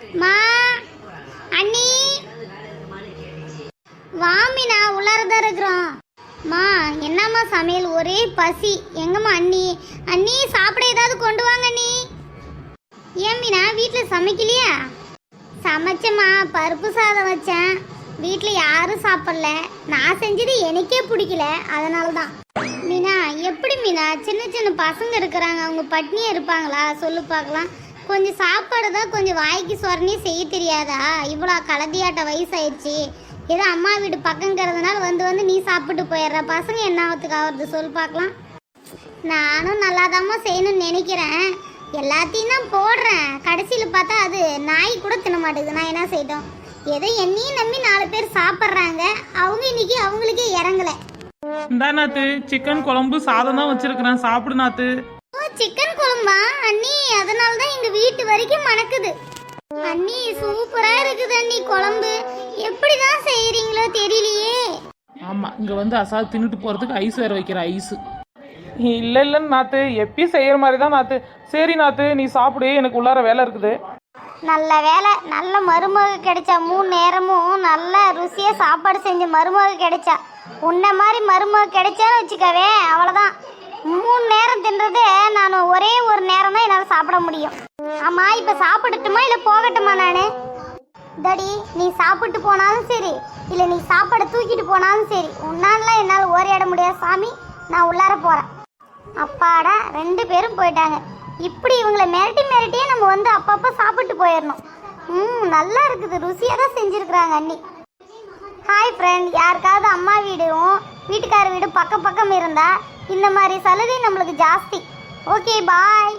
மா அண்ணி. வாமினா உள்ளாரதான் இருக்கிறோம். மா என்னம்மா சமையல்? ஒரே பசி. எங்கம்மா அண்ணி? அண்ணி சாப்பிட ஏதாவது கொண்டு வாங்க நீ ஏன் மீனா வீட்டில் சமைக்கலையா? சமைச்சேம்மா பருப்பு சாதம் வச்சேன். வீட்டில் யாரும் சாப்பிடல. நான் செஞ்சது எனக்கே பிடிக்கல. அதனால தான் மீனா எப்படி மீனா? சின்ன சின்ன பசங்க இருக்கிறாங்க. அவங்க பட்னியாக இருப்பாங்களா? சொல்லு பார்க்கலாம். கொஞ்சம் சாப்பாடு தான் கொஞ்சம் வாய்க்கு சொரணி செய்ய தெரியாதா? இவ்வளோ கலதியாட்ட வயசாயிடுச்சு. ஏதோ அம்மா வீடு பக்கங்கிறதுனால வந்து வந்து நீ சாப்பிட்டு போயிடுற. பசங்க என்ன ஆகிறதுக்கு ஆகுறது? சொல் பார்க்கலாம். நானும் நல்லாதாம்மா செய்யணும்னு நினைக்கிறேன். எல்லாத்தையும் தான் போடுறேன். கடைசியில் பார்த்தா அது நாய் கூட தின்ன மாட்டேங்குது. நான் என்ன செய்யட்டும் ஏதோ என்னையும் நம்பி நாலு பேர் சாப்பிட்றாங்க. அவங்க இன்னைக்கு அவங்களுக்கே இறங்கல. இந்தா நாத்து சிக்கன் குழம்பு சாதம் தான் வச்சிருக்கிறேன். சாப்பிடு நாத்து. சிக்கன் குழம்பா? அண்ணி அதனால தான் எங்க வீட்டு வரைக்கும் மணக்குது. அண்ணி சூப்பரா இருக்குது அண்ணி குழம்பு. எப்படிதான் செய்யறீங்களோ தெரியலையே. ஆமா இங்க வந்து அசால் தின்னுட்டு போறதுக்கு ஐஸ் வேற வைக்கிற ஐஸ். இல்ல இல்ல நாத்து எப்பயும் செய்யற மாதிரி தான் நாத்து. சரி நாத்து நீ சாப்பிடு எனக்கு உள்ளார வேலை இருக்குது. நல்ல வேலை நல்ல மருமக கிடைச்சா மூணு நேரமும் நல்ல ருசியாக சாப்பாடு செஞ்ச மருமக கிடைச்சா. உன்ன மாதிரி மருமக கிடைச்சான்னு வச்சுக்கவே அவ்வளோதான் மூணு நேரம் தின்றது ஒரே ஒரு நேரம் தான் என்னால் சாப்பிட முடியும். ஆமாம் இப்போ சாப்பிடட்டுமா இல்லை போகட்டுமா நான்? தடி நீ சாப்பிட்டு போனாலும் சரி இல்லை நீ சாப்பாடை தூக்கிட்டு போனாலும் சரி உன்னாலாம் என்னால் ஓரையாட முடியாது சாமி. நான் உள்ளார போகிறேன் அப்பாடா ரெண்டு பேரும் போயிட்டாங்க. இப்படி இவங்களை மிரட்டி மிரட்டியே நம்ம வந்து அப்பப்போ சாப்பிட்டு போயிடணும். ம் நல்லா இருக்குது. ருசியாக தான் செஞ்சுருக்குறாங்க அண்ணி. ஹாய் ஃப்ரெண்ட் யாருக்காவது அம்மா வீடும் வீட்டுக்கார வீடு பக்கம் பக்கம் இருந்தால் இந்த மாதிரி சலுகை நம்மளுக்கு ஜாஸ்தி. Okay bye